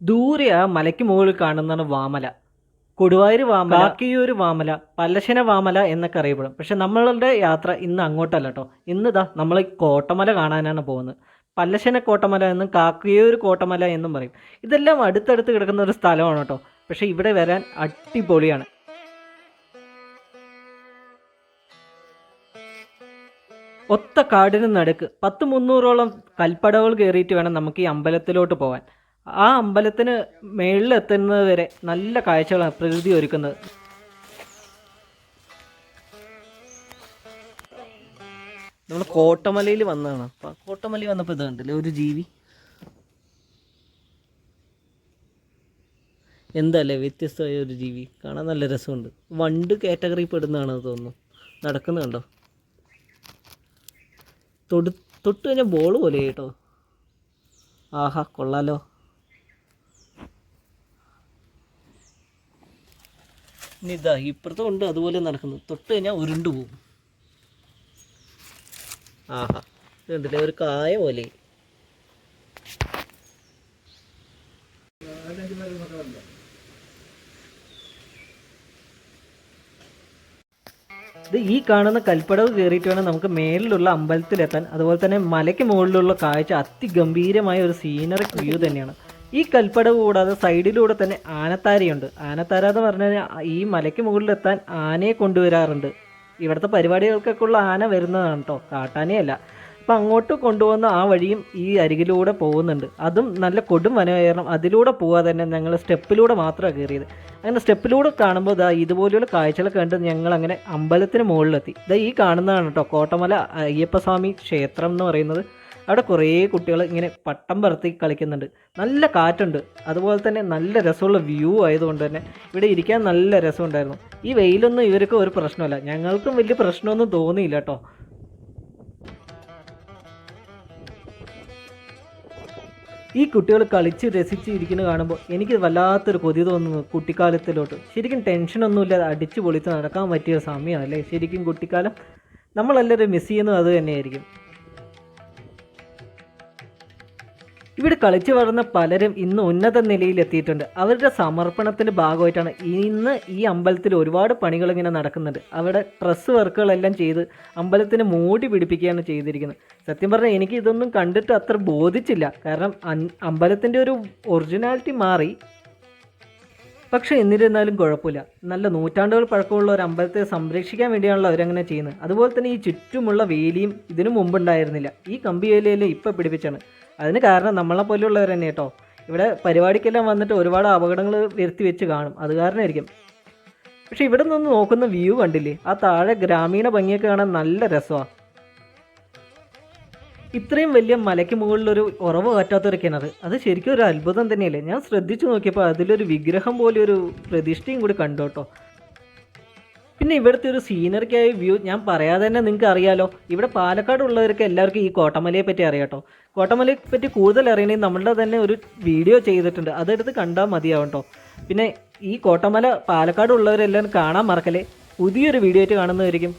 ദൂരെ ആ മലയ്ക്ക് മുകളിൽ കാണുന്നതാണ് വാമല. കൊടുവായൂർ വാമല കാക്കിയൂർ വാമല പല്ലശന വാമല എന്നൊക്കെ അറിയപ്പെടും. പക്ഷെ നമ്മളുടെ യാത്ര ഇന്ന് അങ്ങോട്ടല്ല കേട്ടോ ഇന്ന് ഇതാ നമ്മൾ കോട്ടമല കാണാനാണ് പോകുന്നത്. പല്ലശന കോട്ടമല എന്നും കാക്കിയൂർ കോട്ടമല എന്നും പറയും. ഇതെല്ലാം അടുത്തടുത്ത് കിടക്കുന്ന ഒരു സ്ഥലമാണ് കേട്ടോ പക്ഷെ ഇവിടെ വരാൻ അടിപൊളിയാണ്. ഒത്ത കാടിന് നടുക്ക് പത്ത് മുന്നൂറോളം കൽപ്പടവുകൾ കയറിയിട്ട് വേണം നമുക്ക് ഈ അമ്പലത്തിലോട്ട് പോകാൻ ആ അമ്പലത്തിന് മേളിലെത്തുന്നത് വരെ നല്ല കാഴ്ചകളാണ് പ്രകൃതി ഒരുക്കുന്നത്. നമ്മൾ കോട്ടമലയിൽ വന്നതാണ്. കോട്ടമലയിൽ വന്നപ്പോൾ ഇത് കണ്ടില്ലേ? ഒരു ജീവി. എന്തല്ലേ വ്യത്യസ്തമായ ഒരു ജീവി. കാണാൻ നല്ല രസമുണ്ട്. വണ്ട് കാറ്റഗറി പെടുന്നതാണെന്ന് തോന്നുന്നു. നടക്കുന്നുണ്ടോ തൊടു തൊട്ട് കഴിഞ്ഞാൽ ബോൾ പോലെ കേട്ടോ. ആഹാ കൊള്ളാലോ. ഇനി ഇതാ ഇപ്പുറത്തും ഉണ്ട് അതുപോലെ നടക്കുന്നു തൊട്ട് കഴിഞ്ഞാൽ ഉരുണ്ടു പോകും. ആഹാ. ഇതുണ്ടല്ലേ ഒരു കായ പോലെ. ഇത് ഈ കാണുന്ന കൽപ്പടവ് കയറിയിട്ട് വേണം നമുക്ക് മേലിലുള്ള അമ്പലത്തിലെത്താൻ. അതുപോലെ തന്നെ മലയ്ക്ക് മുകളിലുള്ള കാഴ്ച അതിഗംഭീരമായ ഒരു സീനറി വ്യൂ തന്നെയാണ്. ഈ കൽപ്പട കൂടാതെ സൈഡിലൂടെ തന്നെ ആനത്താരയുണ്ട്. ആനത്താര എന്ന് പറഞ്ഞു കഴിഞ്ഞാൽ ഈ മലയ്ക്ക് മുകളിലെത്താൻ ആനയെ കൊണ്ടുവരാറുണ്ട്. ഇവിടുത്തെ പരിപാടികൾക്കൊക്കെ ഉള്ള ആന വരുന്നതാണ് കേട്ടോ കാട്ടാനയല്ല അപ്പം അങ്ങോട്ട് കൊണ്ടുവന്ന ആ വഴിയും ഈ അരികിലൂടെ പോകുന്നുണ്ട്. അതും നല്ല കൊടും വനമായിരുന്നു അതിലൂടെ പോകാതെ തന്നെ ഞങ്ങൾ സ്റ്റെപ്പിലൂടെ മാത്രമാണ് കയറിയത് അങ്ങനെ സ്റ്റെപ്പിലൂടെ കാണുമ്പോൾ ഇതാ ഇതുപോലെയുള്ള കാഴ്ചകളൊക്കെ കണ്ട് ഞങ്ങൾ അങ്ങനെ അമ്പലത്തിന് മുകളിലെത്തി. ഇതാ ഈ കാണുന്നതാണ് കേട്ടോ കോട്ടമല അയ്യപ്പസ്വാമി ക്ഷേത്രം എന്ന് പറയുന്നത്. അവിടെ കുറേ കുട്ടികൾ ഇങ്ങനെ പട്ടം പറത്തി കളിക്കുന്നുണ്ട്. നല്ല കാറ്റുണ്ട്. അതുപോലെ തന്നെ നല്ല രസമുള്ള വ്യൂ ആയതുകൊണ്ട് തന്നെ ഇവിടെ ഇരിക്കാൻ നല്ല രസമുണ്ടായിരുന്നു. ഈ വെയിലൊന്നും ഇവർക്ക് ഒരു പ്രശ്നമല്ല. ഞങ്ങൾക്കും വലിയ പ്രശ്നമൊന്നും തോന്നിയില്ല കേട്ടോ. ഈ കുട്ടികൾ കളിച്ച് രസിച്ച് ഇരിക്കുന്നത് കാണുമ്പോൾ എനിക്ക് വല്ലാത്തൊരു കൊതി തോന്നുന്നു കുട്ടിക്കാലത്തിലോട്ട്. ശരിക്കും ടെൻഷനൊന്നുമില്ലാതെ അടിച്ചു പൊളിച്ച് നടക്കാൻ പറ്റിയ സമയമല്ലേ. ശരിക്കും കുട്ടിക്കാലം നമ്മളെല്ലാവരും മിസ് ചെയ്യുന്നത് അത് തന്നെയായിരിക്കും. ഇവിടെ കളിച്ചു വളർന്ന പലരും ഇന്ന് ഉന്നത നിലയിൽ എത്തിയിട്ടുണ്ട്. അവരുടെ സമർപ്പണത്തിന്റെ ഭാഗമായിട്ടാണ് ഇന്ന് ഈ അമ്പലത്തിൽ ഒരുപാട് പണികൾ ഇങ്ങനെ നടക്കുന്നുണ്ട്. അവിടെ ഡ്രസ്സ് വർക്കുകളെല്ലാം ചെയ്ത് അമ്പലത്തിന് മൂടി പിടിപ്പിക്കുകയാണ് ചെയ്തിരിക്കുന്നത്. സത്യം പറഞ്ഞാൽ എനിക്ക് ഇതൊന്നും കണ്ടിട്ട് അത്ര ബോധിച്ചില്ല. കാരണം അമ്പലത്തിന്റെ ഒരു ഒറിജിനാലിറ്റി മാറി. പക്ഷേ എന്നിരുന്നാലും കുഴപ്പമില്ല. നല്ല നൂറ്റാണ്ടുകൾ പഴക്കമുള്ള ഒരു അമ്പലത്തെ സംരക്ഷിക്കാൻ വേണ്ടിയാണല്ലോ അവരങ്ങനെ ചെയ്യുന്നത്. അതുപോലെ തന്നെ ഈ ചുറ്റുമുള്ള വേലിയും ഇതിനു മുമ്പുണ്ടായിരുന്നില്ല. ഈ കമ്പി വേലിയിൽ ഇപ്പോൾ പിടിപ്പിച്ചാണ്. അതിന് കാരണം നമ്മളെ പോലെയുള്ളവർ തന്നെ കേട്ടോ. ഇവിടെ പരിപാടിക്കെല്ലാം വന്നിട്ട് ഒരുപാട് അപകടങ്ങൾ വരുത്തി വെച്ച് കാണും. അത് കാരണമായിരിക്കും. പക്ഷെ ഇവിടെ നിന്ന് നോക്കുന്ന വ്യൂ കണ്ടില്ലേ? ആ താഴെ ഗ്രാമീണ ഭംഗിയൊക്കെ കാണാൻ നല്ല രസമാണ് ഇത്രയും വലിയ മലയ്ക്ക് മുകളിലൊരു ഉറവ് പറ്റാത്തൊരു കിണർ അത് ശരിക്കും ഒരു അത്ഭുതം തന്നെയല്ലേ? ഞാൻ ശ്രദ്ധിച്ചു നോക്കിയപ്പോൾ അതിലൊരു വിഗ്രഹം പോലെ ഒരു പ്രതിഷ്ഠയും കൂടി കണ്ടു കേട്ടോ. പിന്നെ ഇവിടുത്തെ ഒരു സീനറിക്കായ വ്യൂ ഞാൻ പറയാതെ തന്നെ നിങ്ങൾക്ക് അറിയാലോ. ഇവിടെ പാലക്കാട് ഉള്ളവർക്ക് എല്ലാവർക്കും ഈ കോട്ടമലയെ പറ്റി അറിയാട്ടോ കോട്ടമലയെ പറ്റി കൂടുതൽ അറിയണമെങ്കിൽ നമ്മളുടെ തന്നെ ഒരു വീഡിയോ ചെയ്തിട്ടുണ്ട്. അതെടുത്ത് കണ്ടാൽ മതിയാവും പിന്നെ ഈ കോട്ടമല പാലക്കാട് ഉള്ളവരെല്ലാം കാണാൻ മറക്കലേ പുതിയൊരു വീഡിയോ ആയിട്ട് കാണുന്നതായിരിക്കും